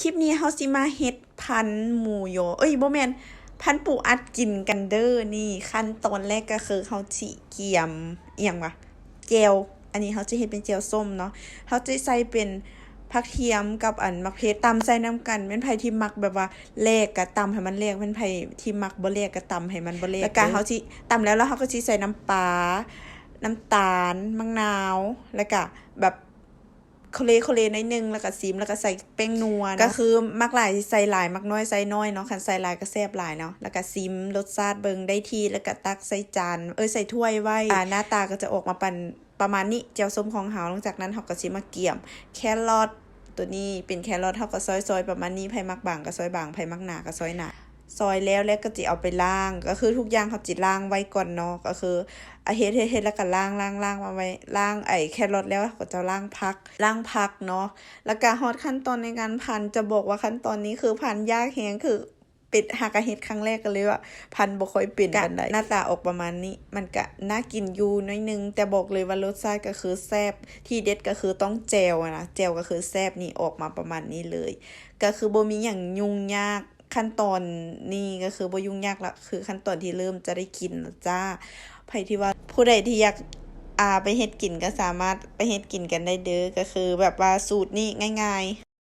คลิปนี้เฮาสิมาเฮ็ดพันหมูยอเอ้ยบ่แม่นพันปูอัดกินกันเด้อนี่ขั้นตอนแรกก็คือเฮาสิเกียมอีหยังวะแจวอันนี้เฮาจะเฮ็ดเป็นแจวส้มเนาะเฮาจะใส่เป็นผักเทียมกับอันมะเขือตำใส่น้ำกันเป็นไผที่มักแบบว่าแลกก็ตำให้มันแลกเป็นไผที่มักบ่แลกก็ตำให้มันบ่แลกแล้วก็เฮาสิตำแล้วแล้วเฮาก็สิใส่น้ำปลาน้ำตาลมะนาวแล้วก็แบบ โคเลโคเลหนิดนึงแล้วก็ซีมแล้วก็ใส่แป้งนัวก็คือมักหลายใส่หลายมักน้อยใส่น้อยเนาะคันใส่หลายก็แซ่บหลายเนาะแล้วก็ซีมรสชาติเบิงได้ที่แล้วก็ตักใส่จานเอ้ยใส่ถ้วยไว้อ่าหน้าตาก็จะออกมาป็นประมาณนี้เจียวส้มของเฮาหลังจากนั้นเฮาก็สิมาเกี่ยม แครอทตัวนี้เป็นแครอทเฮาก็ซอยๆประมาณนี้ไผมักบางก็ซอยบางไผมักหนาก็ซอยหนา ซอยแล้วแล้วก็จิเอาไปล้าง ก็คือทุกอย่างเขาจิล้างไว้ก่อนเนาะก็คืออาเฮ็ดเฮ็ดเฮ็ดแล้วก็ล้างล้างล้างมาไว้ล้างไอ้แครอทแล้วก็จะล้างพักล้างพักเนาะแล้วก็ฮอดขั้นตอนในการพันจะบอกว่าขั้นตอนนี้คือพันยากแฮงคือเป็ดหากะเฮ็ดครั้งแรกกันเลยว่า พันบ่ค่อยเป็นปานใดหน้าตาออกประมาณนี้ มันก็น่ากินอยู่น้อยนึง แต่บอกเลยว่ารสชาติก็คือแซ่บที่เด็ดก็คือต้องแจวนะแจวก็คือแซ่บนี่ออกมาประมาณนี้เลย ก็คือบ่มีหยังยุ่งยาก ขั้นตอนนี้ก็คือบ่ยุ่งยากละคือขั้นตอนที่เริ่มจะได้กินจ้าไผที่ว่าผู้ใดที่อยากอาไปเฮ็ดกินก็สามารถไปเฮ็ดกินกันได้เด้อก็คือแบบว่าสูตรนี้ง่าย ๆ